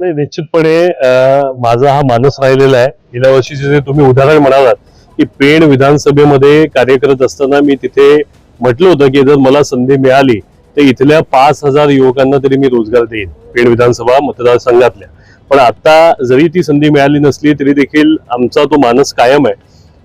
नाही निश्चितपणे माझा हा मानस राहिलेला आहे. गेल्या वर्षीचे जे तुम्ही उदाहरण म्हणालात की पेण विधानसभेमध्ये कार्य करत असताना मी तिथे म्हटलं होतं की जर मला संधी मिळाली तर इथल्या पाच हजार युवकांना तरी मी रोजगार देईन पेण विधानसभा मतदारसंघातल्या. पण आता जरी ती संधी मिळाली नसली तरी देखील आमचा तो मानस कायम आहे.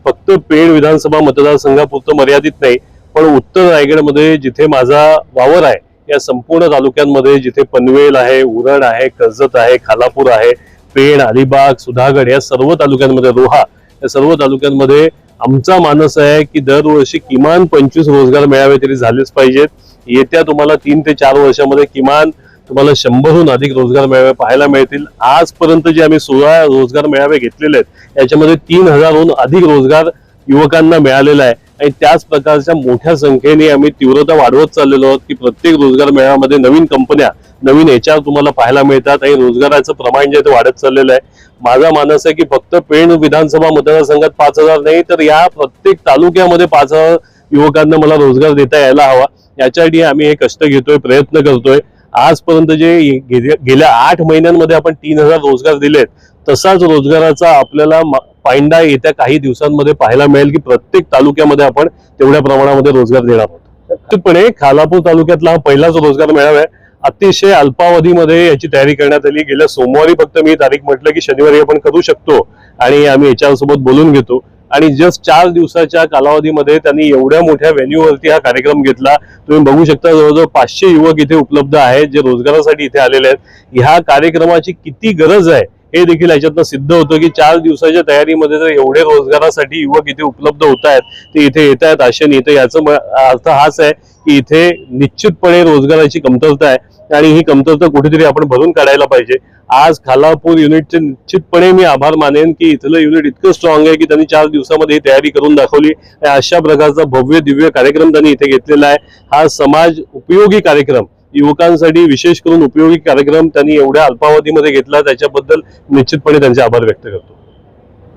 फक्त पेण विधानसभा मतदारसंघापुरतं मर्यादित नाही पण उत्तर रायगडमध्ये जिथे माझा वावर आहे या संपूर्ण तालुक्यांमध्ये जिथे पनवेल आहे उरण आहे कर्जत आहे खालापूर आहे पेण अलिबाग सुधागड या सर्व तालुक्यांमध्ये रोहा या सर्व तालुक्यांमध्ये आमचा मानस आहे की दरवर्षी किमान पंचवीस रोजगार मेळावे तरी झालेच पाहिजेत. येत्या तुम्हाला तीन ते चार वर्षामध्ये किमान तुम्हाला शंभरहून अधिक रोजगार मेळावे पाहायला मिळतील. आजपर्यंत जे आम्ही सोळा रोजगार मेळावे घेतलेले आहेत याच्यामध्ये तीन हजारहून अधिक रोजगार युवकांना मिळालेला आहे. आणि त्याच प्रकारच्या मोठ्या संख्येने आम्ही तीव्रता वाढवत चाललेलो आहोत की प्रत्येक रोजगार मेळ्यामध्ये नवीन कंपन्या नवीन एचआर तुम्हाला पाहायला मिळतात आणि रोजगाराचं प्रमाण जे आहे ते वाढत चाललेलं आहे. माझा मानस आहे की फक्त पेण विधानसभा मतदारसंघात पाच हजार नाही तर या प्रत्येक तालुक्यामध्ये पाच हजार युवकांना मला रोजगार देता यायला हवा. याच्यासाठी आम्ही हे कष्ट घेतोय प्रयत्न करतोय. आजपर्यंत जे गे- गेल्या आठ महिन्यांमध्ये आपण तीन हजार रोजगार दिलेत तसाच रोजगाराचा आपल्याला मा- पायंडा येत्या काही दिवसांमध्ये पाहायला मिळेल की प्रत्येक तालुक्यामध्ये आपण तेवढ्या प्रमाणामध्ये रोजगार देणार आहोत. निश्चितपणे खालापूर तालुक्यातला हा पहिलाच रोजगार मेळावा आहे अतिशय अल्पावधीमध्ये याची तयारी करण्यात आली. गेल्या सोमवारी फक्त मी तारीख म्हटलं की शनिवारी आपण करू शकतो आणि आम्ही याच्यासोबत बोलून घेतो. आणि जस्ट चार दिवसाच्या कालावधीमध्ये त्यांनी एवढ्या मोठ्या व्हेन्यूवरती हा कार्यक्रम घेतला. तुम्ही बघू शकता जवळजवळ पाचशे युवक इथे उपलब्ध आहेत जे रोजगारासाठी इथे आलेले आहेत. ह्या कार्यक्रमाची किती गरज आहे हे देखील याच्यातनं सिद्ध होतं की चार दिवसाच्या तयारीमध्ये जर एवढे रोजगारासाठी युवक इथे उपलब्ध होत आहेत ते इथे येत आहेत आशेने तर याचा अर्थ हाच आहे की इथे निश्चितपणे रोजगाराची कमतरता आहे आणि ही कमतरता कुठेतरी आपण भरून काढायला पाहिजे. आज खालापूर युनिटचे निश्चितपणे मी आभार मानेन की इथलं युनिट इतकं स्ट्रॉंग आहे की त्यांनी चार दिवसामध्ये ही तयारी करून दाखवली अशा प्रकारचा भव्य दिव्य कार्यक्रम त्यांनी इथे घेतलेला आहे. हा समाज उपयोगी कार्यक्रम. युवकांसाठी विशेष करून उपयोगी कार्यक्रम त्यांनी एवढ्या अल्पावधीमध्ये घेतला त्याच्याबद्दल निश्चितपणे त्यांचे आभार व्यक्त करतो.